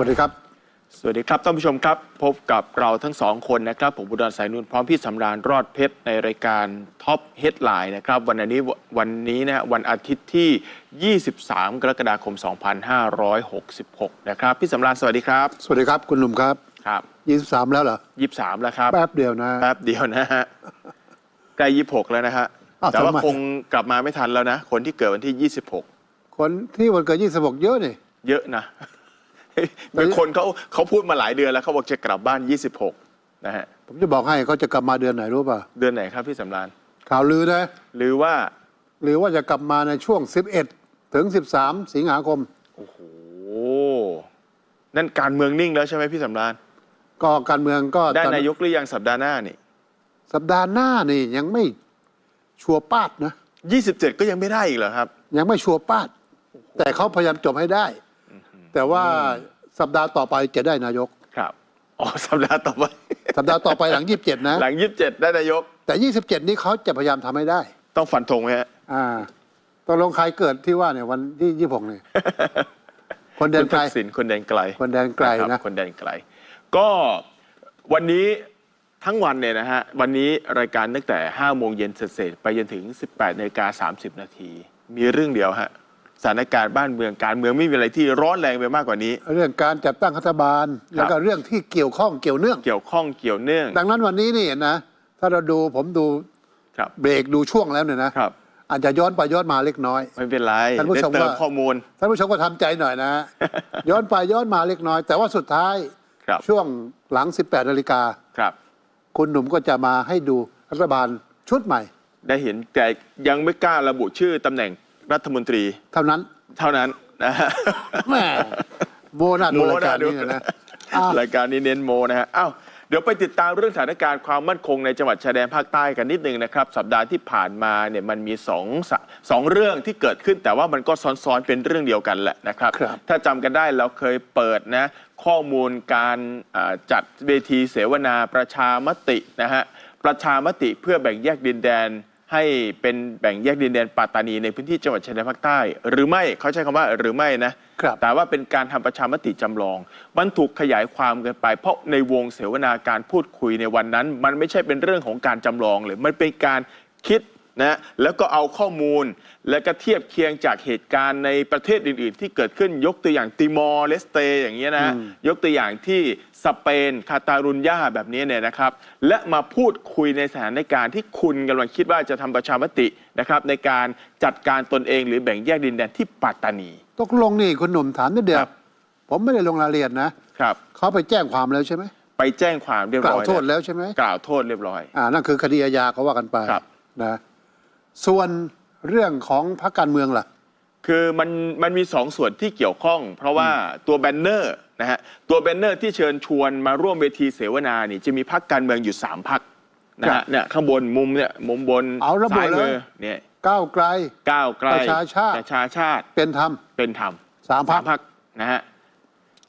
วัสดีครับ สวัสดีครับท่านผู้ชมครับ พบกับเราทั้งสองคนนะครับ ผมบุดรสายนุนพร้อมพี่สำราญรอดเพชรในรายการท็อปเฮดไลน์นะครับ วันนี้วันนี้นะวันอาทิตย์ที่ 23 กรกฎาคม 2566 นะครับ พี่สำราญสวัสดีครับ สวัสดีครับคุณหนุ่มครับครับ 23 แล้วเหรอ 23 แล้วครับแป๊บเดียวนะแป๊บเดียวนะฮะใกล้26 แล้วนะฮะอ้าวแต่ว่าทำไมคงกลับมาไม่ทันแล้วนะ คนที่เกิดวันที่ 26 คนที่วันเกิด 26 เยอะนี่เยอะนะ เป็นคนเขาเขาพูดมาหลายเดือนแล้วเขาบอกจะกลับบ้าน 26 นะฮะ ผมจะบอกให้เขาจะกลับมาเดือนไหนรู้ป่ะ เดือนไหนครับพี่สำราญข่าวลือนะ หรือว่า หรือว่าจะกลับมาในช่วง 11 ถึง 13 สิงหาคม โอ้โห นั่นการเมืองนิ่งแล้วใช่ไหมพี่สำราญก็การเมืองก็ได้ตอนนายกหรือยังสัปดาห์หน้านี่ สัปดาห์หน้านี่ยังไม่ชัวร์ป้าดนะ 27 ก็ยังไม่ได้อีกเหรอครับ ยังไม่ชัวร์ป้าด แต่เขาพยายามจบให้ได้ แต่ว่าสัปดาห์ต่อไปจะได้นายก ครับอ๋อสัปดาห์ต่อไป สัปดาห์ต่อไปหลัง 27 นะ หลัง27ได้นายก แต่ 27 นี้เขาจะพยายามทำให้ได้ ต้องฟันธงไหมฮะ อ่าตกลงใครเกิดที่ว่าเนี่ยวันที่ยี่หกเนี่ย คนเดินไกล คุณทักษิณคนแดนไกลคนแดนไกลครับนะคนแดนไกล ก็วันนี้ทั้งวันเนี่ยนะฮะ วันนี้รายการตั้งแต่5โมงเย็นเสร็จๆไปจนถึง 18นาฬิกา30 นาที มีเรื่องเดียวฮะ สถานการณ์บ้านเมืองการเมืองไม่มีอะไรที่ร้อนแรงไปมากกว่านี้ เรื่องการจัดตั้งรัฐบาล แล้วก็เรื่องที่เกี่ยวข้องเกี่ยวเนื่อง เกี่ยวข้องเกี่ยวเนื่อง ดังนั้นวันนี้นี่นะ ถ้าเราดูผมดูครับเบรกดูช่วงแล้วเนี่ยนะครับ อาจจะย้อนไปย้อนมาเล็กน้อย ไม่เป็นไรท่านผู้ได้ชมเติมว่า ข้อมูล ท่านผู้ชมก็ทำใจหน่อยนะ ย้อนไปย้อนมาเล็กน้อย แต่ว่าสุดท้ายครับ ช่วงหลัง 18นาฬิกาครับ คุณหนุ่มก็จะมาให้ดูรัฐบาลชุดใหม่ ได้เห็นแต่ยังไม่กล้าระบุชื่อตำแหน่ง รัฐมนตรีเท่านั้นเท่านั้นนะฮะแหม่โมนาดูรายการดูนี้นะอ้าวรายการนี้เน้นโมนะฮะอ้าวเดี๋ยวไปติดตามเรื่องสถานการณ์ความมั่นคงในจังหวัดชายแดนภาคใต้กันนิดนึงนะครับ สัปดาห์ที่ผ่านมาเนี่ยมันมีสองสะสองเรื่องที่เกิดขึ้น แต่ว่ามันก็ซ้อนๆเป็นเรื่องเดียวกันแหละนะครับครับถ้าจำกันได้เราเคยเปิดนะข้อมูลการอ่าจัดเวทีเสวนาประชามตินะฮะประชามติเพื่อแบ่งแยกดินแดน ให้เป็นแบ่งแยกดินแดนปัตตานีในพื้นที่จังหวัดชายแดนภาคใต้ หรือไม่เขาใช้คำว่าหรือไม่นะครับ แต่ว่าเป็นการทำประชามติจำลอง มันถูกขยายความกันไป เพราะในวงเสวนาการพูดคุยในวันนั้น มันไม่ใช่เป็นเรื่องของการจำลองเลยมันเป็นการคิด นะแล้วก็เอาข้อมูล แล้วก็เทียบเคียงจากเหตุการณ์ในประเทศอื่น ๆ ที่เกิดขึ้นยกตัวอย่างติมอร์เลสเตอย่างเงี้ยนะอืมยกตัวอย่างที่สเปนคาตาลุญญาแบบนี้เนี่ยนะครับ และมาพูดคุยในสถานการณ์ที่คุณกำลังคิดว่าจะทำประชามตินะครับ ในการจัดการตนเองหรือแบ่งแยกดินแดนที่ปัตตานี ตกลงนี่คุณหนุ่มถามนิดเดียควรับ ผมไม่ได้ลงรายละเอียดนะครับ เขาไปแจ้งความแล้วใช่ไหมไปแจ้งความเรียบกล่าร้วอยโทษแล้วใช่ไหมกล่าวโทษเรียบร้อย อ่านั่นคือคดีอาญาเขาว่ากันไปครับ นะ ส่วนเรื่องของพรรคการเมืองล่ะ คือมันมันมีสองส่วนที่เกี่ยวข้อง เพราะว่าตัวแบนเนอร์นะฮะตัวแบนเนอร์ที่เชิญชวนมาร่วมเวทีเสวนานี่จะมีพักการเมืองอยู่สามพักนะครัฮะบเนี่ยข้างบนมุมเนี่ยมุมบนเอาระบุซ้ายมืเลย เนี่ยก้าวไกล ก้าวไกลประชาชาติ ประชาชาติเป็นธรรม เป็นธรรมสามพรรคพักนะฮะ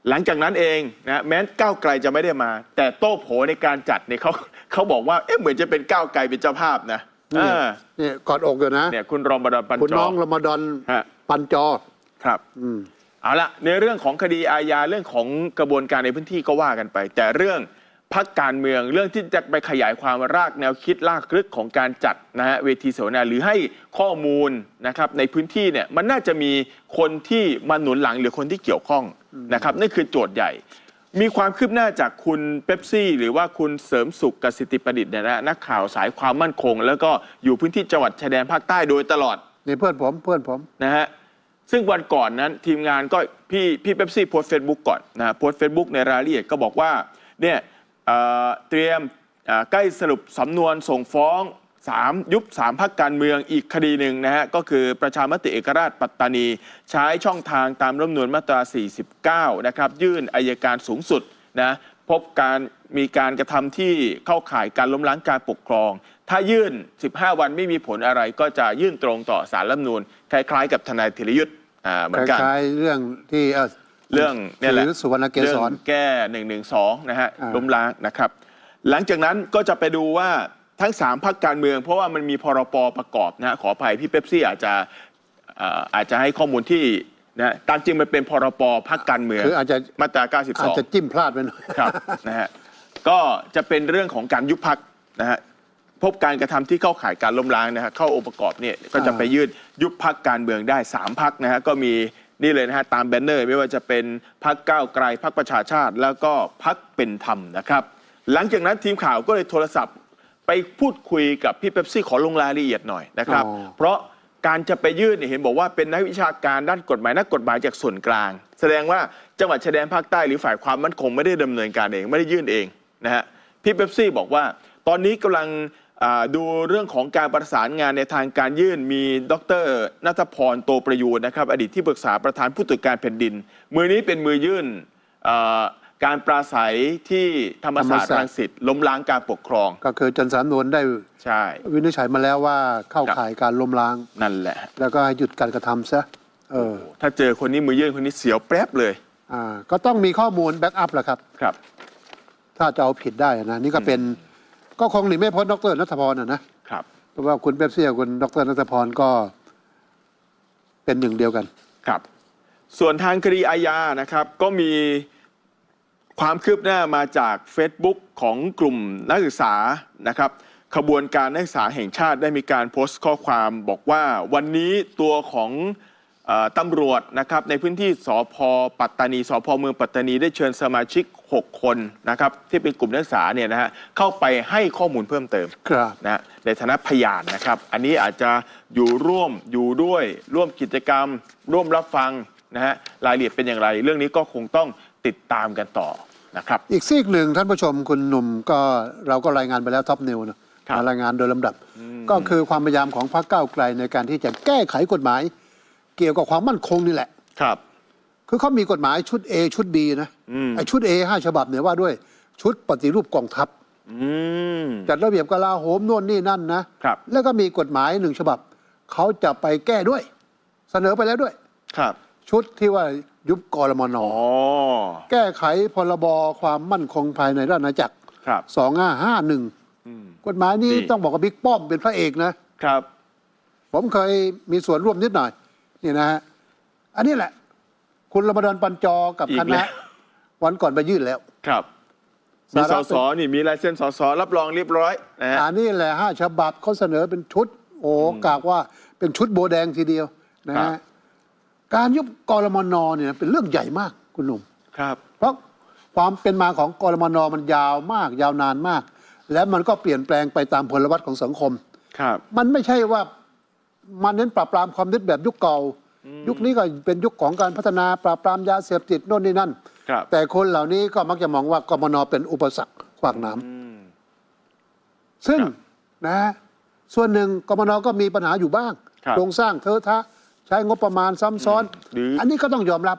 หลังจากนั้นเองนะแม้ก้าวไกลจะไม่ได้มา แต่โต้โผในการจัดเนี่ยเขาเขาบอกว่าเอ๊ะเหมือนจะเป็นก้าวไกลเป็นเจ้าภาพนะ นี่อ่า นี่กอดอกอยู่นะ เนี่ยคุณรอมบดอนปันคุณจอน้องรมดอนฮะ ปันจอ ครับ อืม เอาละในเรื่องของคดีอาญาเรื่องของกระบวนการในพื้นที่ก็ว่ากันไป แต่เรื่องพักการเมืองเรื่องที่จะไปขยายความรากแนวคิดลากลึกของการจัดนะฮะเวทีเสวนาหรือให้ข้อมูลนะครับในพื้นที่เนี่ยมันน่าจะมีคนที่มาหนุนหลังหรือคนที่เกี่ยวข้องนะครับนั่นคือโจทย์ใหญ่ มีความคืบหน้าจากคุณเป๊ปซี่ หรือว่าคุณเสริมสุขกสิทธิประดิษฐ์เนี่ยนะนักข่าวสายความมั่นคง แล้วก็อยู่พื้นที่จังหวัดชายแดนภาคใต้โดยตลอดนี่เพื่อนผมเพื่อนผมนะฮะซึ่งวันก่อนนั้นทีมงานก็พี่พี่เป๊ปซี่โพสเฟซบุ๊กก่อนนะโพสเฟซบุ๊กในรายละเอียดก็บอกว่าเนี่ยเอ่อเตรียมเอ่อใกล้สรุปสำนวนส่งฟ้อง 3 ยุบ 3พักการเมืองอีกคดีหนึ่งนะฮะ ก็คือประชามติเอกราชปัตตานี ใช้ช่องทางตามรัฐธรรมนูญมาตรา 49 นะครับ ยื่นอายการสูงสุดนะพบการมีการกระทำที่เข้าข่ายการล้มล้างการปกครอง ถ้ายื่น 15 วันไม่มีผลอะไรก็จะยื่นตรงต่อสารรัฐธรรมนูญคล้าย ๆ กับทนายธีรยุทธ์อ่าเหมืคอนกันล้ายๆเรื่องที่เอ่อเรื่องเนี่ยแหละถือสุวรรณเกเรื่ศองรแก้1 1 2นะฮะอ่าล้มล้างนะครับ หลังจากนั้นก็จะไปดูว่า ทั้ง 3พักการเมือง เพราะว่ามันมีพรปประกอบนะฮะขออภัยพี่เป๊ปซี่อาจจะเอ่ออาจจะให้ข้อมูลที่นะตามจริงมันเป็นพรปพักการเมืองคืออาจจะ มาตราอาจจะ92จิ้มพลาดไปหน่อย ครับ นะฮะก็จะเป็นเรื่องของการยุบพักนะฮะพบการกระทำที่เข้าข่ายการล้มล้างนะฮะเข้าองค์ประกอบเนี่ยก็จะไปยื่นยุบพักการเมืองได้ 3พักนะฮะก็มีนี่เลยนะฮะตามแบนเนอร์ ไม่ว่าจะเป็นพักก้าวไกลพักประชาชาติ แล้วก็พักเป็นธรรมนะครับ หลังจากนั้นทีมข่าวก็เลยโทรศัพท์ ไปพูดคุยกับพี่เป๊ปซี่ขอลงรายละเอียดหน่อยนะครับ อ๋อ เพราะการจะไปยื่นเนี่ยเห็นบอกว่าเป็นนักวิชาการด้านกฎหมายนักกฎหมายจากส่วนกลาง แสดงว่าจังหวัดชายแดนภาคใต้หรือฝ่ายความมั่นคงไม่ได้ดำเนินการเองไม่ได้ยื่นเองนะฮะพี่เป๊ปซี่บอกว่า ตอนนี้กำลังอ่าดูเรื่องของการประสานงานในทางการยื่นมีดรนัทพรโตประยูนนะครับอดีตที่ปรึกษาประธานผู้ตรวจการแผ่นดิน มือนี้เป็นมือยื่นอ่า การปราศัยที่ธรรมศาสตร์ธรรมศาสตร์ รังสิตล้มล้างการปกครอง ก็คือจันสารนวลได้ใช่ วินิจฉัยมาแล้วว่าเข้าครับข่ายการล้มล้าง นั่นแหละ แล้วก็ให้หยุดการกระทำซะเออถ้าเจอคนนี้มือยื่นคนนี้เสียวแป๊บเลยอ่าก็ต้องมีข้อมูลแบ็กอัพแหละครับ ครับ ถ้าจะเอาผิดได้นะ นี่ก็เป็นก็คงหนีไม่พ้นดรนัทพรนะนะครับ เพราะว่าคุณเป๊ปซี่กับคุณดรนัทพรก็ เป็นหนึ่งเดียวกัน ครับ ส่วนทางคดีอาญานะครับ ก็มี ความคืบหน้ามาจาก Facebook ของกลุ่มนักศึกษานะครับขบวนการนักศึกษาแห่งชาติได้มีการโพสต์ข้อความบอกว่าวันนี้ตัวของเออตำรวจนะครับในพื้นที่สพปัตตานีสพเมืองปัตตานีได้เชิญสมาชิก 6 คนนะครับที่เป็นกลุ่มนักศึกษาเนี่ยนะฮะเข้าไปให้ข้อมูลเพิ่มเติมครับนะในฐานะพยานนะครับ อันนี้อาจจะอยู่ร่วมอยู่ด้วยร่วมกิจกรรม ร่วมรับฟังนะฮะรายละเอียดเป็นอย่างไร เรื่องนี้ก็คงต้องติดตามกันต่อ นะครับ อีกซีกหนึ่งท่านผู้ชมคุณหนุ่มก็เราก็รายงานไปแล้วท็อปนิวนะครับมารายงานโดยลำดับ ก็คือความพยายามของพรรคก้าวไกลในการที่จะแก้ไขกฎหมาย เกี่ยวกับความมั่นคงนี่แหละครับ คือเขามีกฎหมายชุด A ชุด B นะอืมไอ้ชุด A ห้าฉบับเนี่ยว่าด้วยชุดปฏิรูปกองทัพอืมจัดระเบียบกลาโหมโน่นนี่นั่นนะครับแล้วก็มีกฎหมายหนึ่งฉบับเขาจะไปแก้ด้วย เสนอไปแล้วด้วยครับ ชุดที่ว่ายุบกรมน อ๋อ แก้ไขพรบความมั่นคงภายในราชอาณาจักรครับ2551อืม กฎหมายนี้ดี ต้องบอกว่าบิ๊กป้อมเป็นพระเอกนะ ครับ ผมเคยมีส่วนร่วมนิดหน่อย นี่นะฮะ อันนี้แหละ คุณรมดอนปัญจอกับอีกคแล้ณะว วันก่อนไปยื่นแล้ว ครับ มีสาสระ สนี่มีลายเซ็นสสรับรองเรียบร้อยนะฮะ อันนี้แหละห้าฉบับเขาเสนอเป็นชุด โอ้กากว่าเป็นชุดโบแดงทีเดียวนะครัฮะบ การยุบกรมนเนี่ยเป็นเรื่องใหญ่มากคุณหนุ่ม ครับ เพราะความเป็นมาของกรมนมันยาวมาก ยาวนานมาก และมันก็เปลี่ยนแปลงไปตามพลวัตของสังคม ครับ มันไม่ใช่ว่ามันเน้นปราบปรามความนึดแบบยุคเก่า ยุคนี้ก็เป็นยุคของการพัฒนาปราบปรามยาเสพติดโน่นนี่นั่น ครับ แต่คนเหล่านี้ก็มักจะมองว่ากมนเป็นอุปสรรคขวางน้ำอืม ซึ่งครับนะฮะส่วนหนึ่งกมนก็มีปัญหาอยู่บ้างครับ โครงสร้างเทอะทะ ใช้งบประมาณซ้ำซ้อน หรืออัอันนี้ก็ต้องยอมรับ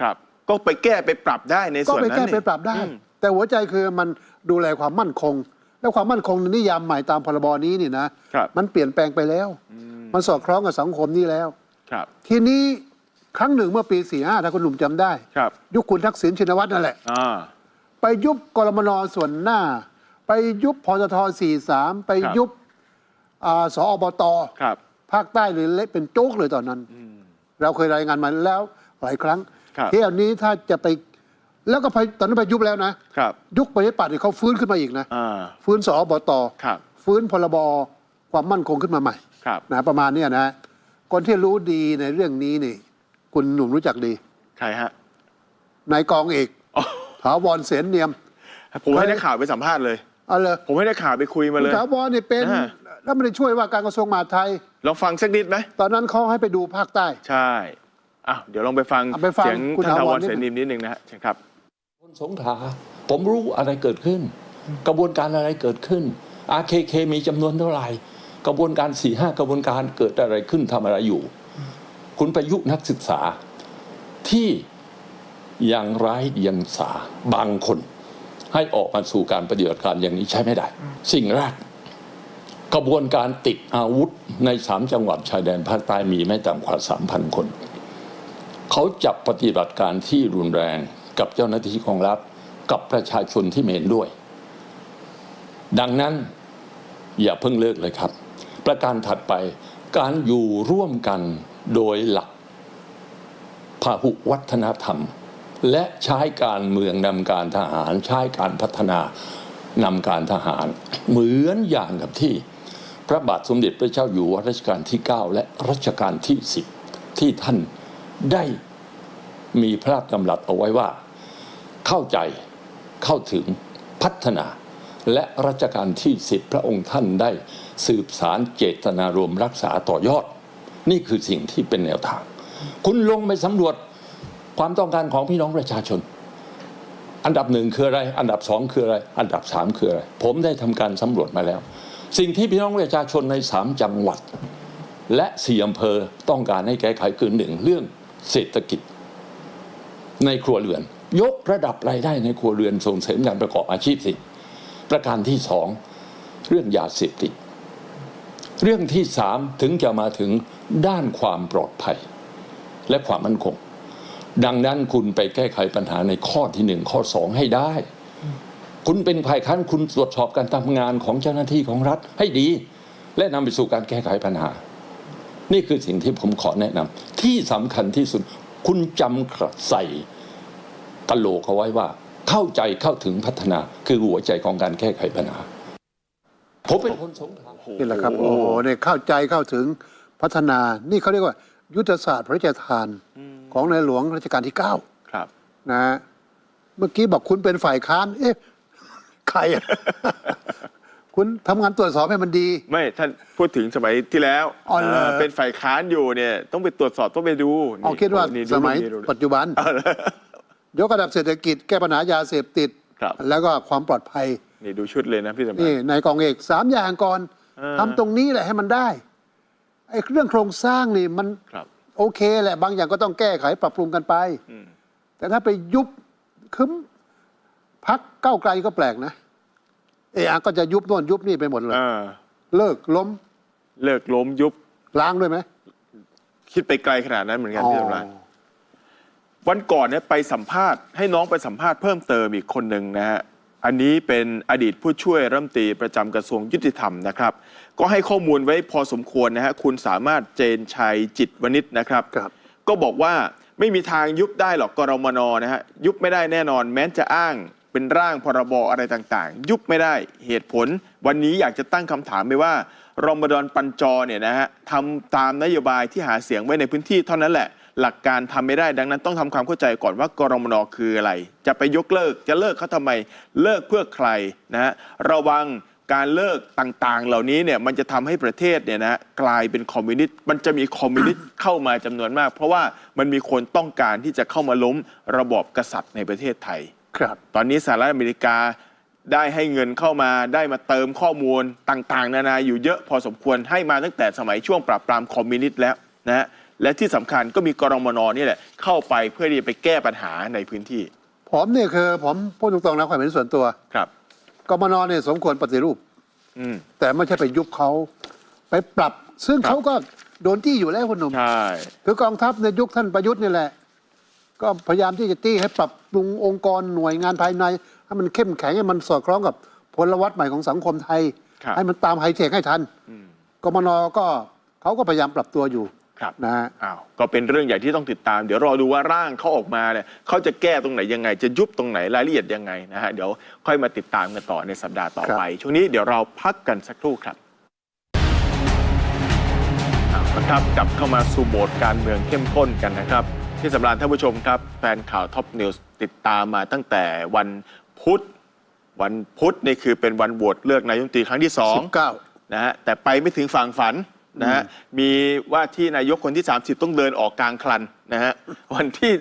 ครับ ก็ไปแก้ไปปรับได้ในก็ส่วนไปนั้นแก้นี่ไปปรับได้ อืม แต่หัวใจคือมันดูแลความมั่นคง และความมั่นคงในนิยามใหม่ตามพรบนี้นี่นะครับ มันเปลี่ยนแปลงไปแล้ว มันสอดคล้องกับสังคมนี้แล้ว ครับ ทีนี้ครั้งหนึ่งเมื่อปี45ถ้าคุณหนุ่มจำได้ ครับยุคคุณทักษิณชินวัตรนั่นแหละ อ่า ไปยุบกรมนส่วนหน้า ไปยุบพทท43ไปยุบอ่าสอบต ครับ ภาคใต้เลยเละเป็นโจ๊กเลยตอนนั้น เราเคยรายงานมาแล้วหลายครั้งครับเที่ยวนี้ถ้าจะไปแล้วก็ไปตอนนั้นไปยุบแล้วนะครับยุคประชาธิปัตย์เนี่ยเขาฟื้นขึ้นมาอีกนะอ่าฟื้นสอบตครับฟื้นพรบความมั่นคงขึ้นมาใหม่ครับนะประมาณเนี้ยนะ คนที่รู้ดีในเรื่องนี้นี่ คุณหนุ่มรู้จักดีใครฮะนายกองเอกอ๋อถาวรเสนเนียมผมให้นักข่าวไปสัมภาษณ์เลย เอาเลยผมให้นักข่าวไปคุยมาคุณเลย ถาวรเนี่ยเป็นอ่าแล้วไม่ได้ช่วยว่าการกระทรวงมหาดไทย ลองฟังสักนิดไหม ตอนนั้นเขาให้ไปดูภาคใต้ ใช่อ้าวเดี๋ยวลองไปฟังเอาไปฟังเสียงคุณท่านถาทาววรรเสนิมนิดนึงนะฮะเชิญครับ คนสงขลาผมรู้อะไรเกิดขึ้น กระบวนการอะไรเกิดขึ้น RKK มีจำนวนเท่าไหร่ กระบวนการสี่ห้ากระบวนการเกิดอะไรขึ้นทำอะไรอยู่ คุณประยุกต์นักศึกษาที่ยังไร้เดียงสาบางคน ให้ออกมาสู่การปฏิบัติการอย่างนี้ใช้ไม่ได้ สิ่งแรกกระบวนการติดอาวุธในสามจังหวัดชายแดนภาคใต้มีไม่ต่ำกว่าสามพันคน เขาจับปฏิบัติการที่รุนแรงกับเจ้าหน้าที่ของรัฐกับประชาชนที่ไม่เห็นด้วย ดังนั้นอย่าเพิ่งเลิกเลยครับ ประการถัดไปการอยู่ร่วมกันโดยหลักพหุวัฒนธรรม และใช้การเมืองนำการทหาร ใช้การพัฒนานำการทหาร เหมือนอย่างกับที่ พระบาทสมเด็จพระเจ้าอยู่หัวรัชกาลที่ 9 และรัชกาลที่ 10 ที่ท่านได้มีพระราชดำรัสเอาไว้ว่า เข้าใจเข้าถึงพัฒนา และรัชกาลที่ 10 พระองค์ท่านได้สืบสารเจตนารมณ์รักษาต่อยอด นี่คือสิ่งที่เป็นแนวทาง คุณลงไปสำรวจ ความต้องการของพี่น้องประชาชน อันดับหนึ่งคืออะไร อันดับสองคืออะไร อันดับสามคืออะไร ผมได้ทำการสำรวจมาแล้ว สิ่งที่พี่น้องประชาชนในสามจังหวัด และสี่อำเภอต้องการให้แก้ไขคือหนึ่งเรื่องเศรษฐกิจ ในครัวเรือน ยกระดับรายได้ในครัวเรือนส่งเสริมการประกอบอาชีพสิประการที่สองเรื่องยาเสพติดเรื่องที่สามถึงจะมาถึงด้านความปลอดภัย และความมั่นคง ดังนั้นคุณไปแก้ไขปัญหาในข้อที่หนึ่งข้อสองให้ได้ คุณเป็นฝ่ายค้านคุณตรวจสอบการทำงานของเจ้าหน้าที่ของรัฐให้ดี และนำไปสู่การแก้ไขปัญหา นี่คือสิ่งที่ผมขอแนะนำที่สำคัญที่สุด คุณจำใส่กะโหลกเอาไว้ว่า เข้าใจเข้าถึงพัฒนาคือหัวใจของการแก้ไขปัญหาผมเป็นคนสงขลานี่แหละครับ โอ้โหเนี่ยเข้าใจเข้าถึงพัฒนา นี่เขาเรียกว่า ยุทธศาสตร์พระราชทาน ของในหลวงรัชกาลที่ 9 ครับ นะฮะเมื่อกี้บอกคุณเป็นฝ่ายค้าน เอ๊ะ ใครอะ คุณทำงานตรวจสอบให้มันดี ไม่ท่านพูดถึงสมัยที่แล้วอ๋อเหรอเอ่อเป็นฝ่ายค้านอยู่เนี่ย ต้องไปตรวจสอบต้องไปดูเอาคิดว่านี่สมัยดูดู ปัจจุบัน ยกระดับเศรษฐกิจแก้ปัญหายาเสพติด ครับ แล้วก็ความปลอดภัย นี่ดูชุดเลยนะพี่สมัยนี่ในกองเอกสามอย่างก่อนเออ ทำตรงนี้แหละให้มันได้ไอ้เรื่องโครงสร้างนี่มัน ครับ โอเคแหละบางอย่างก็ต้องแก้ไขปรับปรุงกันไป อืมแต่ถ้าไปยุบคึมพักเก้าวไกลก็แปลกนะ เออก็จะยุบโน่นยุบนี่ไปหมดเลย อ่าเลิกล้มเลิกล้มยุบล้างด้วยไหมคิดไปไกลขนาดนั้นเหมือนกันอ๋อพี่สำราญ วันก่อนเนี่ยไปสัมภาษณ์ให้น้องไปสัมภาษณ์เพิ่มเติมอีกคนหนึ่งนะฮะ อันนี้เป็นอดีตผู้ช่วยรัฐมนตรีประจำกระทรวงยุติธรรมนะครับ ก็ให้ข้อมูลไว้พอสมควรนะฮะคุณสามารถเจนชัยจิตวณิชนะครับ ครับก็บอกว่าไม่มีทางยุบได้หรอกกรมนนะฮะยุบไม่ได้แน่นอน แม้จะอ้างเป็นร่างพรบอะไรต่างๆ ยุบไม่ได้เหตุผล วันนี้อยากจะตั้งคำถามไปว่ารมฎอนปัญจอเนี่ยนะฮะทำตามนโยบายที่หาเสียงไว้ในพื้นที่เท่านั้นแหละ หลักการทำไม่ได้ดังนั้นต้องทำความเข้าใจก่อนว่ากรมนคืออะไร จะไปยกเลิกจะเลิกเขาทำไมเลิกเพื่อใครนะฮะระวัง การเลิกต่างๆ เหล่านี้เนี่ยมันจะทำให้ประเทศเนี่ยนะกลายเป็นคอมมิวนิสต์มันจะมีคอมมิวนิสต์เข้ามาจำนวนมาก เพราะว่ามันมีคนต้องการที่จะเข้ามาล้มระบอบกษัตริย์ในประเทศไทย ครับ ตอนนี้สหรัฐอเมริกาได้ให้เงินเข้ามาได้มาเติมข้อมูลต่างๆ นานาอยู่เยอะพอสมควรให้มาตั้งแต่สมัยช่วงปราบปรามคอมมิวนิสต์แล้วนะฮะและที่สำคัญก็มีกรมนนี่แหละเข้าไปเพื่อที่จะไปแก้ปัญหาในพื้นที่ผมเนี่ยคือผมพูดตรงๆนะความเห็นส่วนตัว ครับ กมนเนี่ยสมควรปฏิรูป อืม แต่ไม่ใช่ไปยุบเขาไปปรับ ซึ่งครับ เขาก็โดนที่อยู่แล้วคุณหนุ่ม ใช่ คือกองทัพในยุคท่านประยุทธ์นี่แหละ ก็พยายามที่จะตี้ให้ปรับปรุงองค์กรหน่วยงานภายใน ให้มันเข้มแข็งให้มันสอดคล้องกับพลวัตใหม่ของสังคมไทย ครับ ให้มันตามไฮเทคให้ทันอืมกมนก็เขาก็พยายามปรับตัวอยู่ ครับนะฮะ อ้าวก็เป็นเรื่องใหญ่ที่ต้องติดตาม เดี๋ยวรอดูว่าร่างเขาออกมาเนี่ยเขาจะแก้ตรงไหนยังไง จะยุบตรงไหนรายละเอียดยังไงนะฮะเดี๋ยวค่อยมาติดตามกันต่อในสัปดาห์ต่อไป ช่วงนี้เดี๋ยวเราพักกันสักครู่ครับเอาละครับกลับเข้ามาสู่โหมดการเมืองเข้มข้นกันนะครับ ที่สำราญท่านผู้ชมครับ แฟนข่าวท็อปนิวส์ติดตามมาตั้งแต่วันพุธวันพุธนี่คือเป็นวันโหวตเลือกนายกรัฐมนตรีครั้งที่สอง19 นะฮะแต่ไปไม่ถึงฝั่งฝัน นะฮะมีว่าที่นายกคนที่ 30 ต้องเดินออกกลางคลันนะฮะวันที่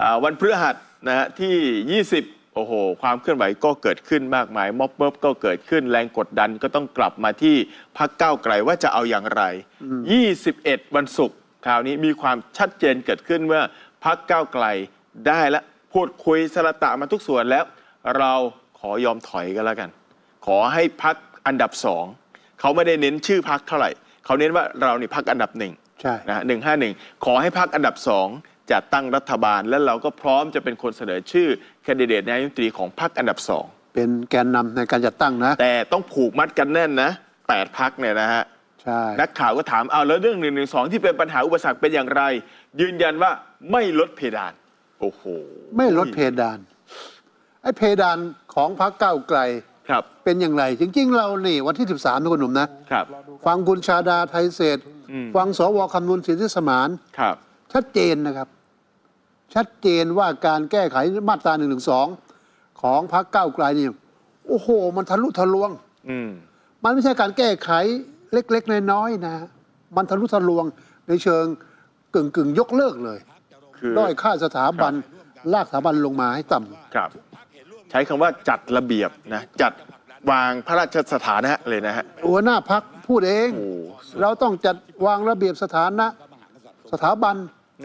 อ่าวันพฤหัสนะฮะที่ 20 โอ้โห ความเคลื่อนไหวก็เกิดขึ้นมากมาย ม็อบเบิบก็เกิดขึ้นแรงกดดันก็ต้องกลับมาที่พักก้าวไกลว่าจะเอาอย่างไร 21 วันศุกร์คราวนี้มีความชัดเจนเกิดขึ้นเมื่อพักก้าวไกลได้และพูดคุยสละตะมาทุกส่วนแล้ว เราขอยอมถอยกันแล้วกัน ขอให้พักอันดับสองเขาไม่ได้เน้นชื่อพักเท่าไหร่ เขาเน้นว่าเรานี่พักอันดับหนึ่งใช่นะหนึ่งห้าหนึ่งขอให้พักอันดับสองจัดตั้งรัฐบาล และเราก็พร้อมจะเป็นคนเสนอชื่อแคนดิเดตนายกรัฐมนตรีของพักอันดับสองเป็นแกนนำในการจัดตั้งนะ แต่ต้องผูกมัดกันแน่นนะแปดพักเนี่ยนะฮะใช่นักข่าวก็ถามเอาแล้วเรื่องหนึ่งหนึ่งสองที่เป็นปัญหาอุปสรรคเป็นอย่างไร ยืนยันว่าไม่ลดเพดาน โอ้โห ไม่ลดเพดานไอ้เพดานของพรรคก้าวไกล ครับ เป็นอย่างไร จริง ๆ เรานี่วันที่ 13นะคุณหนุ่มนะครับ ฟังคุณชาดาไทยเศรษฐ์อืม ฟังสวคำนุนสิทธิสมาน ครับ ชัดเจนนะครับ ชัดเจนว่าการแก้ไขมาตรา1นึของพรรคก้าวไกลนี่โอ้โห มันทะลุทะลวง อืม มันไม่ใช่การแก้ไขเล็ก ๆ น้อยๆนะ มันทะลุทะลวงในเชิงกึ่งกึ่งๆยกเลิกเลยคือด้อยค่าสถาบันลากสถาบันลงมาให้ต่ำ ครับ ใช้คำว่าจัดระเบียบนะ จัดวางพระราชสถานะเลยนะฮะ หัวหน้าพักพูดเอง โอ้ เราต้องจัดวางระเบียบสถานะ สถาบัน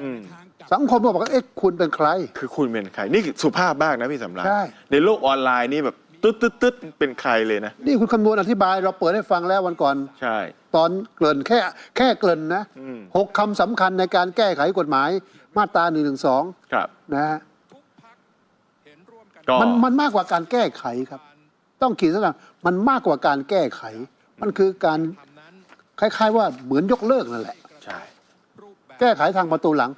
อืม สังคมก็บอกว่าเอ๊ะคุณเป็นใคร คือคุณเป็นใคร นี่สุภาพมากนะพี่สำราญใช่ ในโลกออนไลน์นี่แบบตึ๊ดตึ๊ดตึ๊ดเป็นใครเลยนะ นี่คุณคำนวณอธิบาย เราเปิดให้ฟังแล้ววันก่อน ใช่ ตอนเกริ่นแค่แค่เกริ่นนะอืม หกคำสำคัญในการแก้ไขกฎหมายมาตรา1นึครับ นะฮะ ก็มันมันมากกว่าการแก้ไขครับ ต้องขีดเส้นใต้มันมากกว่าการแก้ไข มันคือการคล้าย ๆ ว่าเหมือนยกเลิกนั่นแหละ ใช่ แก้ไขทางประตูหลัง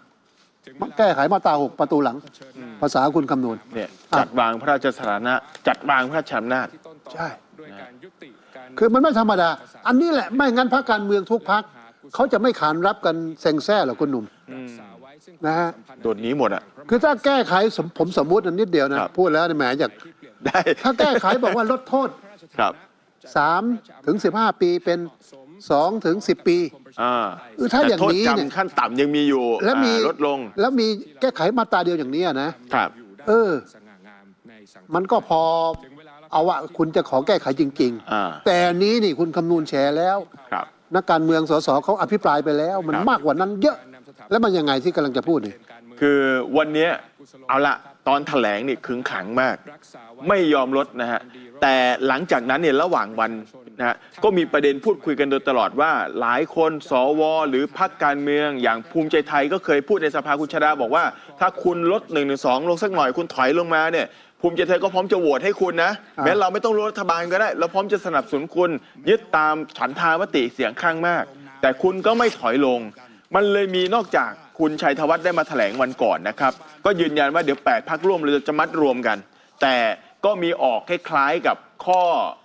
แก้ไขมาตราหกประตูหลัง ภาษาคุณคำนวณเนี่ยอะจัดวางพระราชสถานะ จัดวางพระราชอำนาจใช่ด้วยการยุติการคือมันไม่ธรรมดา อันนี้แหละไม่งั้นพรรคการเมืองทุกพรรคเขาจะไม่ขานรับกันเซ็งแซ่หรอกคุณหนุ่มรักษาไว้ซึ่ง นะฮะความสัมพันธ์โดดหนี้หมดอะ คือถ้าแก้ไขสมผมสมมุติอันนิดเดียวนะ ครับ พูดแล้วเนี่ยแหมอยากได้ ถ้าแก้ไขบอกว่าลดโทษ ครับ3 ถึง 15 ปีเป็น 2 ถึง 10 ปี อ่าเออถ้าอย่างนี้แต่โทษเนี่ย จำขั้นต่ำยังมีอยู่แล้วมีอ่าลดลงแล้วมีแก้ไขมาตราเดียวอย่างนี้นะ ครับ เออสง่างามในสังคมมันก็พอเอาว่าคุณจะขอแก้ไขจริง อ่า ๆ แต่อันนี้นี่คุณคำนวณแชร์แล้ว ครับ นักการเมืองสสเขาอภิปรายไปแล้ว มันครับ มากกว่านั้นเยอะ แล้วมันยังไงที่กำลังจะพูดนี่คือวันเนี้ยเอาละตอนแถลงนี่ขึงขังมากรักษาไว้ไม่ยอมลดนะฮะแต่หลังจากนั้นเนี่ยระหว่างวันนะฮะก็มีประเด็นพูดคุยกันโดยตลอดว่าหลายคนสวหรือพรรคการเมือง อย่างภูมิใจไทยก็เคยพูดในสภาคุณชาดาบอกว่า ถ้าคุณลด1นึลงสักหน่อยคุณถอยลงมาเนี่ยภูมิใจไทยก็พร้อมจะโหวตให้คุณนะอ่าแม้เราไม่ต้องรู้รัฐบาลก็ได้เราพร้อมจะสนับสนุนคุณยึดตามฉันทามติเสียงข้างมาก แต่คุณก็ไม่ถอยลง มันเลยมีนอกจากคุณชัยธวัฒน์ได้มาแถลงวันก่อนนะครับ ก็ยืนยันว่าเดี๋ยว 8พักร่วมเราจะมัดรวมกัน แต่ก็มีออกคล้ายๆกับข้อ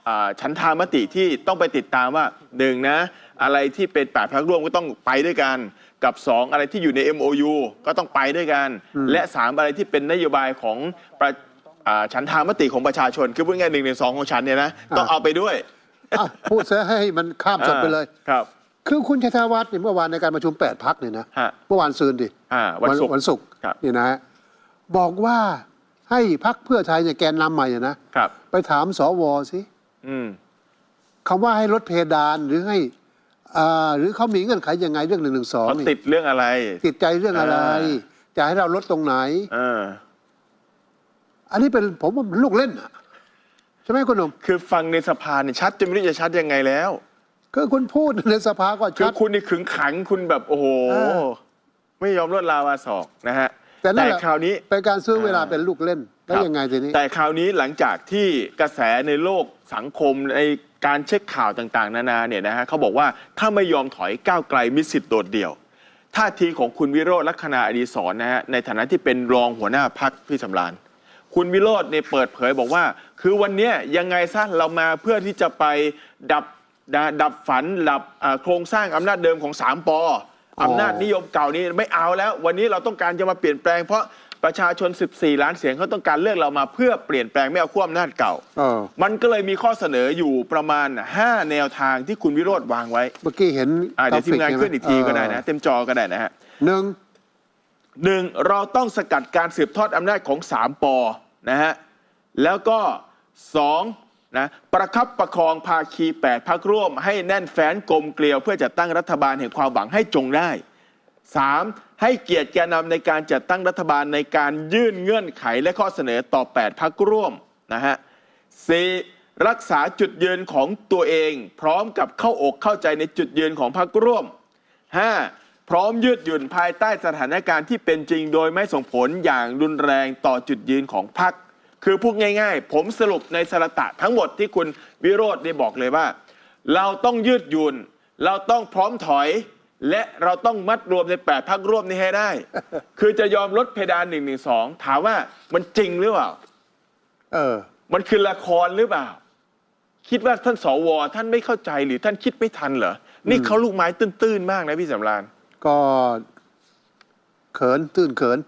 อาฉันทามติที่ต้องไปติดตามว่าหนึ่งนะ อะไรที่เป็น8พักร่วมก็ต้องไปด้วยกัน กับ 2 อะไรที่อยู่ใน MOU ก็ต้องไปด้วยกัน และ 3 อะไรที่เป็นนโยบายของประอ่าฉันทามติของประชาชน คือพูดง่ายๆหนึ่งในสองของฉันเนี่ยนะต้องเอาไปด้วยอ้าวพูดซะให้มันข้ามช็อตไปเลยครับ คือคุณชัยธวัฒน์เนี่ยเมื่อวานในการประชุม8พักเนี่ยนะฮะเมื่อวานซืนดิอ่าวันศุกร์ วันศุกร์ครับนี่นะฮะบอกว่าให้พักเพื่อไทยเนี่ยแกนนำใหม่เนี่ยนะครับ ไปถามสวสิอืม คำว่าให้ลดเพดานหรือให้อ่าหรือเขามีเงื่อนไขยังไงเรื่องหนึ่งหนึ่งสองเขาติดเรื่องอะไร ติดใจเรื่องอะไร อ่าจะให้เราลดตรงไหน เออ อันนี้เป็นผมว่ามันลูกเล่นอะใช่ไหมคุณหนุ่ม คือฟังในสภาเนี่ยชัดจนไม่รู้จะชัดยังไงแล้ว คือคุณพูดในสภาก็คือชัด คุณนี่ขึงขังคุณแบบโอ้โห เออ ไม่ยอมลดลาวาศอกนะฮะแต่นั่นแหละคราวนี้ เป็นการซื้อเวลาอ่าเป็นลูกเล่น แล้วครับยังไงทีนี้ แต่คราวนี้หลังจากที่กระแสในโลกสังคมในการเช็คข่าวต่างๆ นานาเนี่ยนะฮะเขาบอกว่าถ้าไม่ยอมถอยก้าวไกลมิสิทธิ์โดดเดี่ยวท่าทีของคุณวิโรจน์ลักษณะอดีศรนะฮะในฐานะที่เป็นรองหัวหน้าพักพี่สำราญคุณวิโรจน์เนี่ยเปิดเผยบอกว่า คือวันเนี้ยยังไงซะเรามาเพื่อที่จะไปดับ ดาดับฝันดับอ่าโครงสร้างอำนาจเดิมของสามปออ๋ออำนาจนิยมเก่านี้ไม่เอาแล้ว วันนี้เราต้องการจะมาเปลี่ยนแปลงเพราะประชาชน 14 ล้านเสียงเขาต้องการเลือกเรามาเพื่อเปลี่ยนแปลงไม่เอาขั้วอำนาจเก่าเออมันก็เลยมีข้อเสนออยู่ประมาณ 5 แนวทางที่คุณวิโรธวางไว้ เมื่อกี้เห็นอ่าเดี๋ยวทีมงานใช่ไหขึ้นอีกทีก็ได้นะ เต็มจอก็ได้นะฮะหนึ่งหนึ่งเราต้องสกัดการสืบทอดอำนาจของ 3ปอนะฮะ แล้วก็สอง นะประคับประคองภาคี 8พักร่วม ให้แน่นแฟ้นกลมเกลียว เพื่อจัดตั้งรัฐบาลแห่งความหวังให้จงได้ 3. ให้เกียรติแกนนำในการจัดตั้งรัฐบาลในการยื่นเงื่อนไขและข้อเสนอต่อ 8พักร่วมนะฮะ 4. รักษาจุดยืนของตัวเอง พร้อมกับเข้าอกเข้าใจในจุดยืนของพรรคร่วม 5. พร้อมยืดหยุ่นภายใต้สถานการณ์ที่เป็นจริง โดยไม่ส่งผลอย่างรุนแรงต่อจุดยืนของพรรค คือพูดง่ายๆ ผมสรุปในสรตะทั้งหมดที่คุณวิโรธได้บอกเลยว่า เราต้องยืดหยุ่นเราต้องพร้อมถอย และเราต้องมัดรวมในแปดพักร่วมนี้ให้ได้ คือจะยอมลดเพดานหนึ่งหนึ่งสองถามว่ามันจริงหรือเปล่า เออ มันคือละครหรือเปล่า คิดว่าท่านสวท่านไม่เข้าใจหรือท่านคิดไม่ทันเหรอ นี่เขาลูกไม้ตื้นๆมากนะพี่สำราญก็เขินตื้นเขิน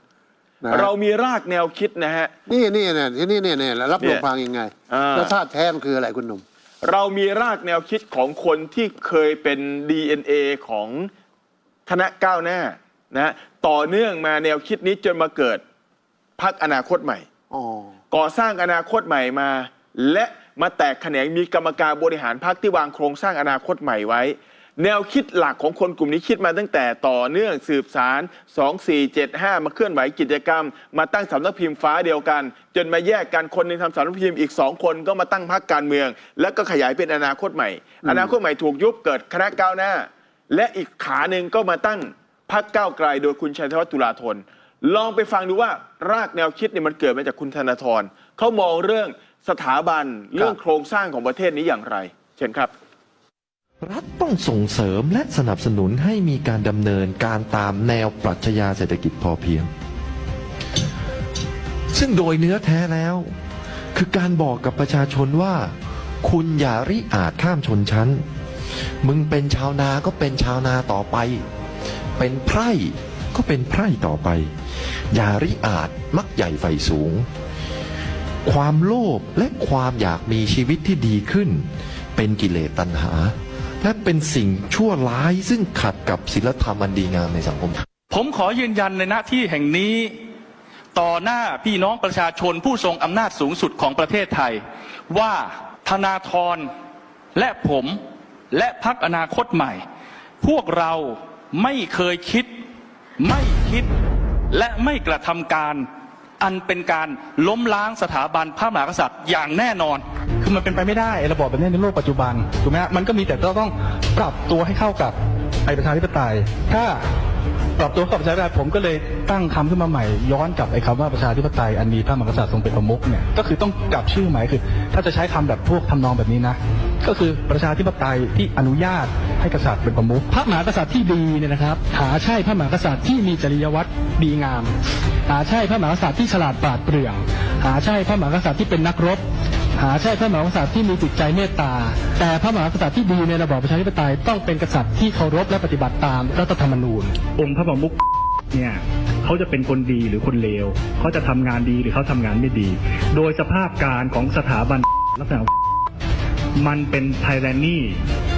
นะเรามีรากแนวคิดนะฮะ นี่นี่เนี่ยที่นี่เนี่ยเนี่ยรับเนี่รยองฟังยังไงอ่า แล้วท่าตุแท้มันคืออะไรคุณหนุ่ม เรามีรากแนวคิดของคนที่เคยเป็น DNA ของคณะก้าวหน้านะฮะต่อเนื่องมาแนวคิดนี้จนมาเกิดพักอนาคตใหม่ อ๋อ ก่อสร้างอนาคตใหม่มา และมาแตกแขนงมีกรรมการบริหารพรรคที่วางโครงสร้างอนาคตใหม่ไว้ แนวคิดหลักของคนกลุ่มนี้คิดมาตั้งแต่ต่อเนื่องสืบสาร 2475 มาเคลื่อนไหวกิจกรรม มาตั้งสำนักพิมพ์ฟ้าเดียวกัน จนมาแยกกันคนหนึงทำสำนักพิมพ์อีกสองคนก็มาตั้งพรรคการเมือง แล้วก็ขยายเป็นอนาคตใหม่ อนาคตใหม่ถูกยุบเกิดคณะก้าวหน้า และอีกขาหนึ่งก็มาตั้งพรรคก้าวไกล โดยคุณชัยธวัฒน์ตุลาธนลองไปฟังดูว่ารากแนวคิดเนี่ยมันเกิดมาจากคุณธนาธรเขามองเรื่องสถาบันเรื่องโครงสร้างของประเทศนี้อย่างไร เช่นครับ รัฐต้องส่งเสริมและสนับสนุนให้มีการดำเนินการตามแนวปรัชญาเศรษฐกิจพอเพียง ซึ่งโดยเนื้อแท้แล้ว คือการบอกกับประชาชนว่า คุณอย่าริอาจข้ามชนชั้น มึงเป็นชาวนาก็เป็นชาวนาต่อไป เป็นไพร่ก็เป็นไพร่ต่อไป อย่าริอาจมักใหญ่ไฟสูง ความโลภและความอยากมีชีวิตที่ดีขึ้น เป็นกิเลสตัณหา และเป็นสิ่งชั่วร้ายซึ่งขัดกับศีลธรรมอันดีงามในสังคม ผมขอยืนยันในหน้าที่แห่งนี้ ต่อหน้าพี่น้องประชาชนผู้ทรงอำนาจสูงสุดของประเทศไทย ว่าธนาธรและผมและพักอนาคตใหม่ พวกเราไม่เคยคิด ไม่คิดและไม่กระทำการ อันเป็นการล้มล้างสถาบันพระมหากษัตริย์อย่างแน่นอน คือมันเป็นไปไม่ได้ไอ้ระบอบแบบนี้ในโลกปัจจุบันถูกไหมฮะมันก็มีแต่ต้องปรับตัวให้เข้ากับไอ้ประชาธิปไตย ถ้าปรับตัวเข้ากับประชาธิปไตยผมก็เลยตั้งคำขึ้นมาใหม่ ย้อนกลับไอ้คำว่าประชาธิปไตยอันมีพระมหากษัตริย์ทรงเป็นประมุขเนี่ยก็คือต้องกลับชื่อใหม่คือ ถ้าจะใช้คำแบบพวกทำนองแบบนี้นะ ก็คือประชาธิปไตยที่อนุญาตให้กษัตริย์เป็นประมุขพระมหากษัตริย์ที่ดีเนี่ยนะครับ หาใช่พระมหากษัตริย์ที่มีจริยวัตรดีงาม หาใช่พระมหากษัตริย์ที่ฉลาดปราดเปรื่อง หาใช่พระมหากษัตริย์ที่เป็นนักรบ หาใช่พระมหากษัตริย์ที่มีจิตใจเมตตา แต่พระมหากษัตริย์ที่ดีในระบอบประชาธิปไตยต้องเป็นกษัตริย์ที่เคารพและปฏิบัติตามรัฐธรรมนูญ องค์พระประมุขเนี่ยเขาจะเป็นคนดีหรือคนเลวเขาจะทำงานดีหรือเขาทำงานไม่ดี โดยสภาพการของสถาบันลักษณะ มันเป็นไทแรนนี่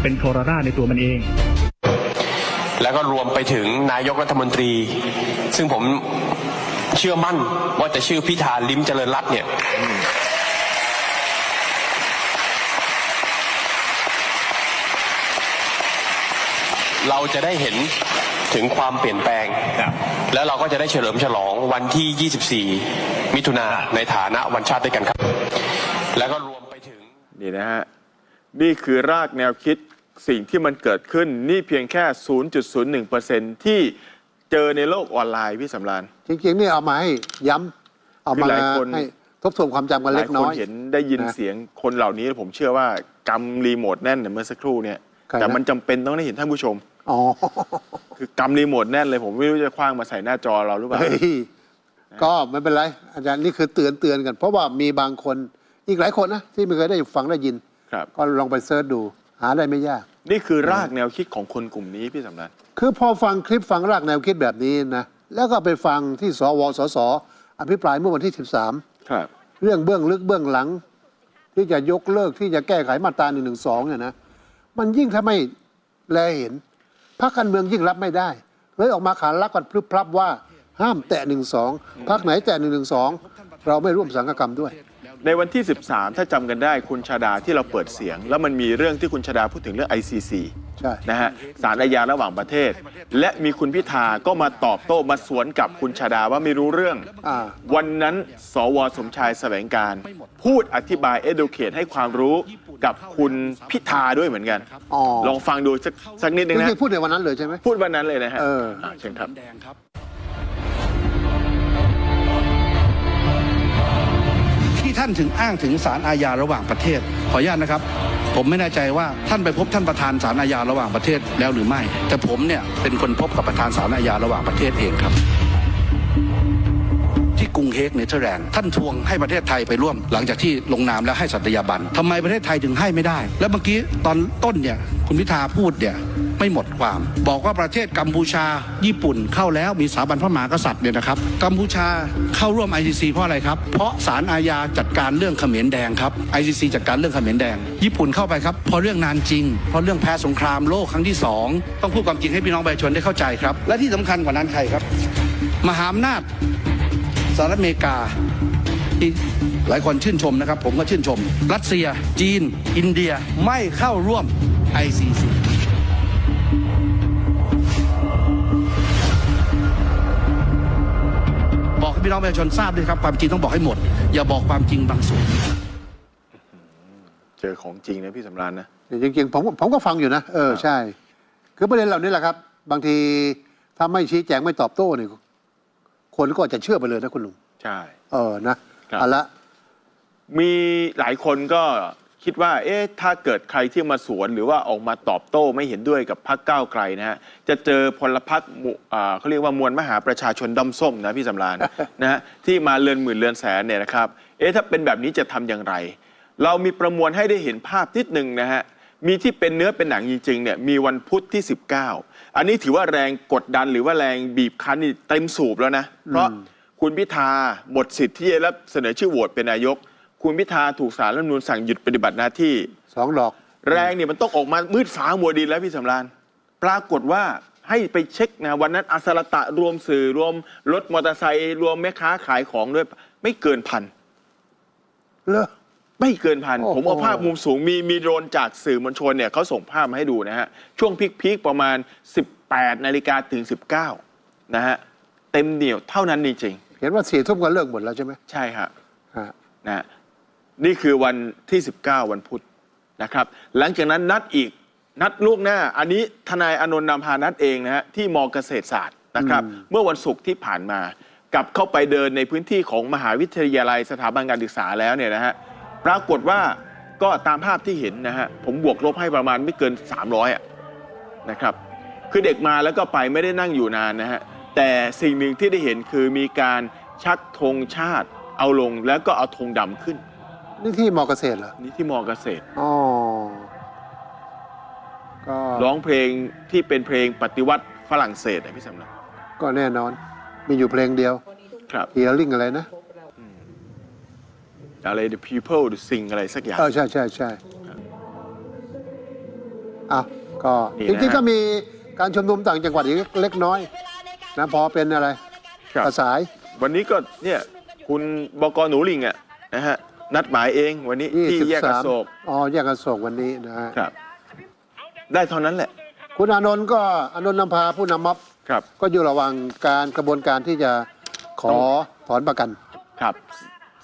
เป็นโทรราชในตัวมันเอง แล้วก็รวมไปถึงนายกรัฐมนตรี ซึ่งผมเชื่อมั่นว่าจะชื่อพิธาลิ้มเจริญรัตน์เนี่ยเราจะได้เห็นถึงความเปลี่ยนแปลง แล้วเราก็จะได้เฉลิมฉลองวันที่ 24 มิถุนาในฐานะวันชาติด้วยกันครับ แล้วก็รวมไปถึง นี่นะฮะ นี่คือรากแนวคิดสิ่งที่มันเกิดขึ้นนี่เพียงแค่ 0.01%ที่เจอในโลกออนไลน์พี่สำรานจริงๆนี่เอามาให้ย้ำเอาคือมาหลายคน ให้ทบทวนความจำกันหเล็ลายกคน้นอย เห็นได้ยินนะเสียงคนเหล่านี้ ผมเชื่อว่ากำรีโมทแน่นเนี่ยเมื่อสักครู่เนี่ย ใครนะ แต่มันจำเป็นต้องได้เห็นท่านผู้ชม อ๋อคือกำรีโมทแน่นเลย ผมไม่รู้จะคว้างมาใส่หน้าจอเราหรือเปล่า เฮ้ยก็ไม่เป็นไร อาจารย์นี่คือเตือนเตือนกัน เพราะว่ามีบางคนอีกหลายคนนะที่ไม่เคยได้ฟังได้ยิน ครับ ก็ลองไปเซิร์ชดู หาได้ไม่ยาก นี่คือรากแนวคิดของคนกลุ่มนี้พี่สำรานคือพอฟังคลิปฟังรากแนวคิดแบบนี้นะแล้วก็ไปฟังที่สวสสอภิปรายเมื่อวันที่13ครับเรื่องเบื้องลึกเบื้องหลัง ที่จะยกเลิกที่จะแก้ไขมาตรา1นึเนี่ยนะมันยิ่งถ้าไม่แลเห็นพรรคการเมืองยิ่งรับไม่ได้ เลยออกมาขานรับกันพรึบพรับว่าห้ามแตะหนึ่งสองพรรคไหนแตะหนึ่งหนึ่งสองเราไม่ร่วมสังฆกรรมด้วย ในวันที่ 13 ถ้าจำกันได้คุณชาดาที่เราเปิดเสียง แล้วมันมีเรื่องที่คุณชาดาพูดถึงเรื่อง ICC ใช่ นะฮะสารอาญาระหว่างประเทศ และมีคุณพิธาก็มาตอบโต้มาสวนกับคุณชาดาว่าไม่รู้เรื่อง อ่า วันนั้นสวสมชายแสวงการ พูดอธิบาย educate ให้ความรู้กับคุณพิธาด้วยเหมือนกัน อ๋อ ลองฟังดูสักสักนิดนึงจนะริงๆพูดในวันนั้นเลยใช่ไหม พูดวันนั้นเลยนะฮะเออะเชิญครับที่ ท่านถึงอ้างถึงสารอาญาระหว่างประเทศ ขออนุญาตนะครับผผมไม่แน่ใจว่าท่านไปพบท่านประธานศาลอาญาระหว่างประเทศแล้วหรือไม่ แต่ผมเนี่ยเป็นคนพบกับประธานศาลอาญาระหว่างประเทศเองครับ ที่กรุงเฮกเนเธอร์แลนด์ท่านทวงให้ประเทศไทยไปร่วม หลังจากที่ลงนามแล้วให้สัตยาบันทำไมประเทศไทยถึงให้ไม่ได้ แล้วเมื่อกี้ตอนต้นเนี่ยคุณพิธาพูดเนี่ยไม่หมดความ บอกว่าประเทศกัมพูชา ญี่ปุ่นเข้าแล้วมีสถาบันพระมหากษัตริย์เนี่ยนะครับกัมพูชาเข้าร่วม ICC เพราะอะไรครับ เพราะศาลอาญาจัดการเรื่องเขมรแดงครับ ICC จัดการเรื่องเขมรแดง ญี่ปุ่นเข้าไปครับเพราะเรื่องนานจริง เพราะเรื่องแพ้สงครามโลกครั้งที่สองต้องพูดความจริงให้พี่น้องประชาชนได้เข้าใจครับ และที่สำคัญกว่านั้นใครครับ มหาอำนาจ สหรัฐอเมริกาที่หลายคนชื่นชมนะครับ ผมก็ชื่นชม รัสเซีย จีน อินเดียไม่เข้าร่วม ICC บอกให้พี่น้องประชาชนทราบด้วยครับ ความจริงต้องบอกให้หมด อย่าบอกความจริงบางส่วน เจอของจริงนะพี่สำราญนะ จริงๆผมผมก็ฟังอยู่นะ เออ ใช่ คือประเด็นเหล่านี้แหละครับ บางทีถ้าไม่ชี้แจงไม่ตอบโต้เนี่ย คนก็อาจจะเชื่อไปเลยนะคุณลุง ใช่ เออนะครับ เอาละมีหลายคนก็คิดว่า เอ๊ะ ถ้าเกิดใครที่มาสวน หรือว่าออกมาตอบโต้ไม่เห็นด้วยกับพรรคก้าวไกลนะฮะ จะเจอพลพรรคหมู่อ่าเขาเรียกว่ามวลมหาประชาชนด้อมส้มนะพี่สำราญ นะฮะที่มาเลือนหมื่นเลือนแสนเนี่ยนะครับ เอ๊ะ ถ้าเป็นแบบนี้จะทำอย่างไร เรามีประมวลให้ได้เห็นภาพนิดนึงนะฮะ มีที่เป็นเนื้อเป็นหนังจริงๆเนี่ยมีวันพุธที่ 19 อันนี้ถือว่าแรงกดดันหรือว่าแรงบีบคั้นนี่เต็มสูบแล้วนะ เพราะคุณพิธาหมดสิทธิ์ที่จะรับเสนอชื่อโหวตเป็นนายก คุณพิธาถูกสารรัฐธรรมนูญสั่งหยุดปฏิบัติหน้าที่สองดอก แรงเนี่ยมันต้องออกมามืดฟ้ามัวดินแล้วพี่สำราญปรากฏว่าให้ไปเช็คนะวันนั้นอาสรตะรวมสื่อรวมรถมอเตอร์ไซค์รวมแม่ค้าขายของด้วยไม่เกินพันเลอ ไม่เกินพัน โอ้โห ผมเอาภาพมุมสูงมีมีโดรนจากสื่อมวลชนเนี่ยเขาส่งภาพมาให้ดูนะฮะ ช่วงพีคๆประมาณ 18 นาฬิกาถึง 19 นะฮะ เต็มเหนียวเท่านั้นจริงเห็นว่าสี่ทุ่มก็เลิกหมดแล้วใช่ไหมๆใช่ฮะ ฮะ นะฮะนี่คือวันที่ 19 วันพุธนะครับ หลังจากนั้นนัดอีกนัดลูกหน้า อันนี้ทนายอานนท์นำพานัดเองนะฮะที่มเกษตรศาสตร์นะครับ เมื่อวันศุกร์ที่ผ่านมา กลับเข้าไปเดินในพื้นที่ของมหาวิทยาลัยสถาบันการศึกษาแล้วเนี่ยนะฮะ ปรากฏว่าก็ตามภาพที่เห็นนะฮะผมบวกลบให้ประมาณไม่เกิน 300อะนะครับ คือเด็กมาแล้วก็ไปไม่ได้นั่งอยู่นานนะฮะแต่สิ่งหนึ่งที่ได้เห็นคือมีการชักธงชาติเอาลงแล้วก็เอาธงดำขึ้น นี่ที่มอเกษตรเหรอนี่ที่มอเกษตร อ๋อก็ร้องเพลงที่เป็นเพลงปฏิวัติฝรั่งเศสนะพี่สำนักก็แน่นอน มีอยู่เพลงเดียวครับ เฮียริ่งอะไรนะ อะไร the people to sing อะไรสักอย่าง เออใช่ใช่ใช่อ้าวก็นี่จนะริงๆฮะก็มีการชุมนุมต่างจังหวัดอีกเล็กน้อยนะพอเป็นอะไรครับ กระสาย วันนี้ก็เนี่ยคุณบกหนูลิงอะนะฮะนัดหมายเองวันนี้ที่แยกอโศก23อ๋อแยกอโศกวันนี้นะฮะครับ ได้เท่านั้นแหละคุณอานนท์ก็อานนท์นำพาผู้นำม็อบครับก็อยู่ระหว่างการกระบวนการที่จะขอถอนประกัน ครับ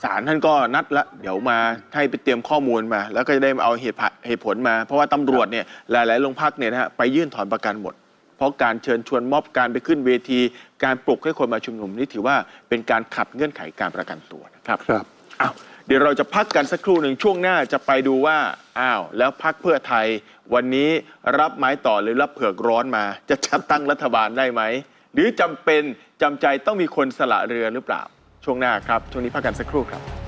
ศาลท่านก็นัดละเดี๋ยวมาให้ไปเตรียมข้อมูลมา แล้วก็จะได้เอาเหตุผลเหตุผลมา เพราะว่าตำรวจเนี่ยหลายๆโรงพักเนี่ยนะฮะไปยื่นถอนประกันหมด เพราะการเชิญชวนม็อบการไปขึ้นเวที การปลุกให้คนมาชุมนุมนี่ถือว่าเป็นการขัดเงื่อนไขการประกันตัวนะครับครับ อ้าวเดี๋ยวเราจะพักกันสักครู่หนึ่งช่วงหน้าจะไปดูว่าอ้าวแล้วพักเพื่อไทย วันนี้รับไม้ต่อหรือรับเผือกร้อนมา จะจัดตั้งรัฐบาลได้ไหมหรือจำเป็นจำใจต้องมีคนสละเรือหรือเปล่า ช่วงหน้าครับ ช่วงนี้พักกันสักครู่ครับ